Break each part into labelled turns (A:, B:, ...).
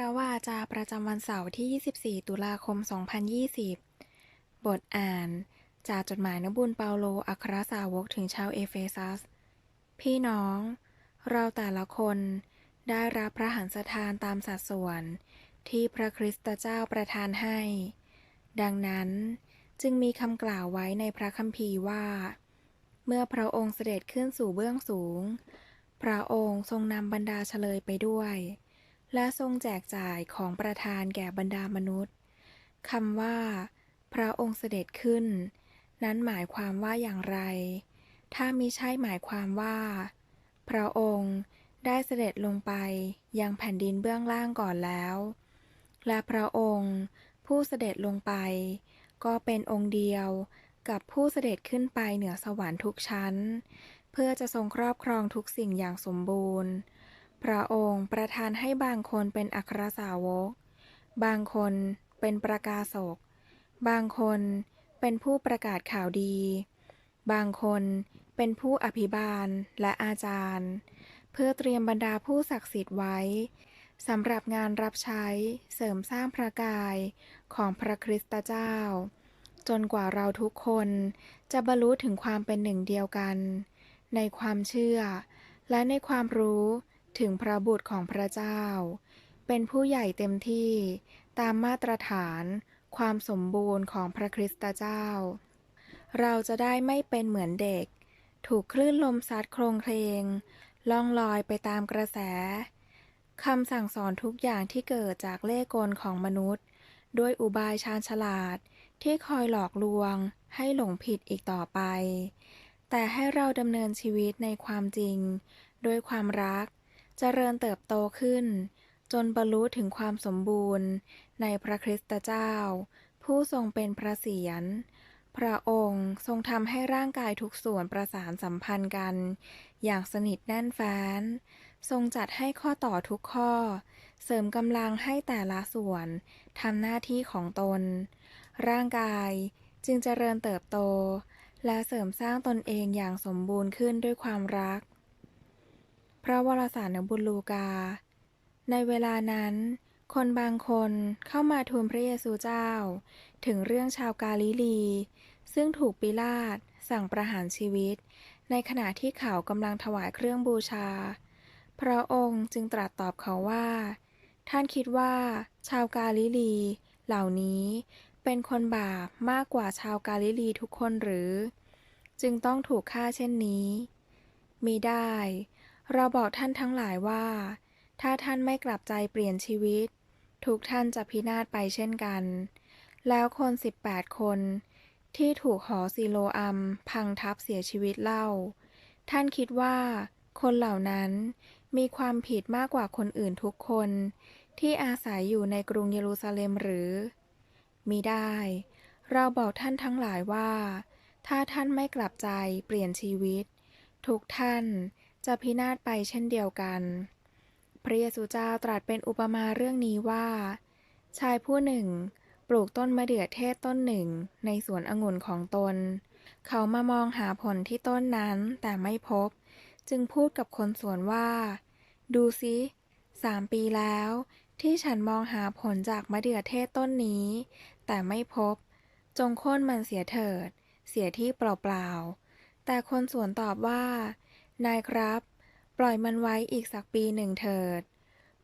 A: ระวาจาประจำวันเสาร์ที่ 24 ตุลาคม 2020 บทอ่าน จากจดหมายนบุญเปาโล อัครสาวกถึงชาวเอเฟซัส พี่น้อง เราแต่ละคนได้รับพระหันสถานตามสัดส่วน ที่พระคริสตเจ้าประทานให้ ดังนั้นจึงมีคำกล่าวไว้ในพระคัมภีร์ว่า เมื่อพระองค์เสด็จขึ้นสู่เบื้องสูง พระองค์ทรงนำบรรดาเฉลยไปด้วย และทรงแจกจ่ายของประทานแก่บรรดามนุษย์คำว่า พระองค์เสด็จขึ้น นั้นหมายความว่าอย่างไร ถ้ามิใช่หมายความว่า พระองค์ได้เสด็จลงไปยังแผ่นดินเบื้องล่างก่อนแล้ว และพระองค์ผู้เสด็จลงไป ก็เป็นองค์เดียวกับผู้เสด็จขึ้นไปเหนือสวรรค์ทุกชั้น เพื่อจะทรงครอบครองทุกสิ่งอย่างสมบูรณ์ พระองค์ประทานให้บางคนเป็นอัครสาวก บางคนเป็นประกาศก บางคนเป็นผู้ประกาศข่าวดี บางคนเป็นผู้อภิบาลและอาจารย์ เพื่อเตรียมบรรดาผู้ศักดิ์สิทธิ์ไว้สำหรับงานรับใช้เสริมสร้างพระกายของพระคริสตเจ้า จนกว่าเราทุกคนจะบรรลุถึงความเป็นหนึ่งเดียวกัน ในความเชื่อ และในความรู้ ถึงพระบุตรของพระเจ้า เป็นผู้ใหญ่เต็มที่ตามมาตรฐาน ความสมบูรณ์ของพระคริสตเจ้า เราจะได้ไม่เป็นเหมือนเด็ก ถูกคลื่นลมซัดโครงเคลงล่องลอยไปตามกระแสคำสั่งสอนทุกอย่างที่เกิดจากเล่กลของมนุษย์ ด้วยอุบายชาญฉลาดที่คอยหลอกลวงให้หลงผิดอีกต่อไป แต่ให้เราดำเนินชีวิตในความจริง ด้วยความรัก เจริญเติบโตขึ้น จนบรรลุถึงความสมบูรณ์ในพระคริสตเจ้า ผู้ทรงเป็นพระเศียร พระองค์ทรงทำให้ร่างกายทุกส่วนประสานสัมพันธ์กัน อย่างสนิทแน่นแฟ้น ทรงจัดให้ข้อต่อทุกข้อ เสริมกำลังให้แต่ละส่วนทำหน้าที่ของตน ร่างกายจึงเจริญเติบโตและเสริมสร้างตนเองอย่างสมบูรณ์ขึ้นด้วยความรัก พระวรสารบุญลูกา ในเวลานั้น คนบางคนเข้ามาทูลพระเยซูเจ้า ถึงเรื่องชาวกาลิลี ซึ่งถูกปิลาตสั่งประหารชีวิต ในขณะที่เขากำลังถวายเครื่องบูชา พระองค์จึงตรัสตอบเขาว่า ท่านคิดว่า ชาวกาลิลี เหล่านี้เป็นคนบาปมากกว่าชาวกาลิลีทุกคนหรือ จึงต้องถูกฆ่าเช่นนี้ มีได้ เราบอกท่านทั้งหลายว่า ถ้าท่านไม่กลับใจเปลี่ยนชีวิต ทุกท่านจะพินาศไปเช่นกัน แล้วคน 18 คน ที่ถูกหอซีโลอัม พังทับเสียชีวิตเล่า ท่านคิดว่า คนเหล่านั้นมีความผิดมากกว่าคนอื่นทุกคน ที่อาศัยอยู่ในกรุงเยรูซาเล็มหรือมิได้ เราบอกท่านทั้งหลายว่า ถ้าท่านไม่กลับใจเปลี่ยนชีวิต ทุกท่าน จะพินาศไปเช่นเดียวกัน พระเยซูเจ้าตรัสเป็นอุปมาเรื่องนี้ว่า ชายผู้หนึ่ง ปลูกต้นมะเดื่อเทศต้นหนึ่งในสวนองุ่นของตน เขามามองหาผลที่ต้นนั้นแต่ไม่พบ จึงพูดกับคนสวนว่า ดูสิสามปีแล้ว ที่ฉันมองหาผลจากมะเดื่อเทศต้นนี้ แต่ไม่พบ จงโค่นมันเสียเถิด เสียที่เปล่าๆแต่คนสวนตอบว่า นายครับ ปล่อยมันไว้อีกสักปีหนึ่งเถิด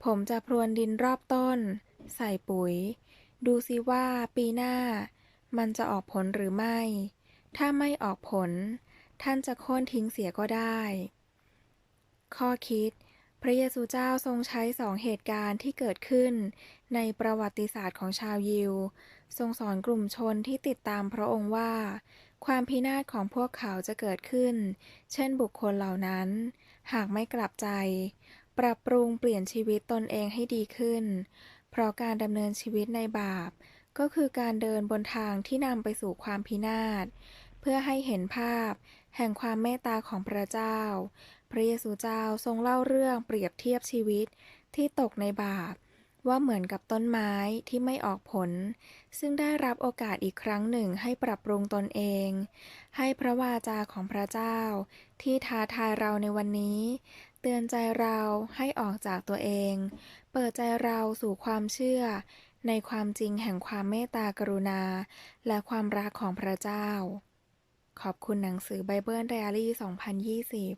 A: ผมจะพรวนดินรอบต้น ใส่ปุ๋ย ดูซิว่าปีหน้า มันจะออกผลหรือไม่ ถ้าไม่ออกผล ท่านจะโค่นทิ้งเสียก็ได้ ข้อคิด พระเยซูเจ้าทรงใช้สองเหตุการณ์ที่เกิดขึ้น ในประวัติศาสตร์ของชาวยิว ทรงสอนกลุ่มชนที่ติดตามพระองค์ว่า ความพินาศของพวกเขาจะเกิดขึ้น เช่นบุคคลเหล่านั้น หากไม่กลับใจ ปรับปรุงเปลี่ยนชีวิตตนเองให้ดีขึ้น เพราะการดำเนินชีวิตในบาป ก็คือการเดินบนทางที่นำไปสู่ความพินาศ เพื่อให้เห็นภาพ แห่งความเมตตาของพระเจ้า พระเยซูเจ้าทรงเล่าเรื่องเปรียบเทียบชีวิตที่ตกในบาป ว่าเหมือนกับต้นไม้ที่ไม่ออกผล ซึ่งได้รับโอกาสอีกครั้งหนึ่งให้ปรับปรุงตนเอง ให้พระวาจาของพระเจ้า ที่ท้าทายเราในวันนี้ เตือนใจเราให้ออกจากตัวเอง เปิดใจเราสู่ความเชื่อ ในความจริงแห่งความเมตตากรุณา และความรักของพระเจ้า ขอบคุณหนังสือไบเบิลไดอารี่ 2020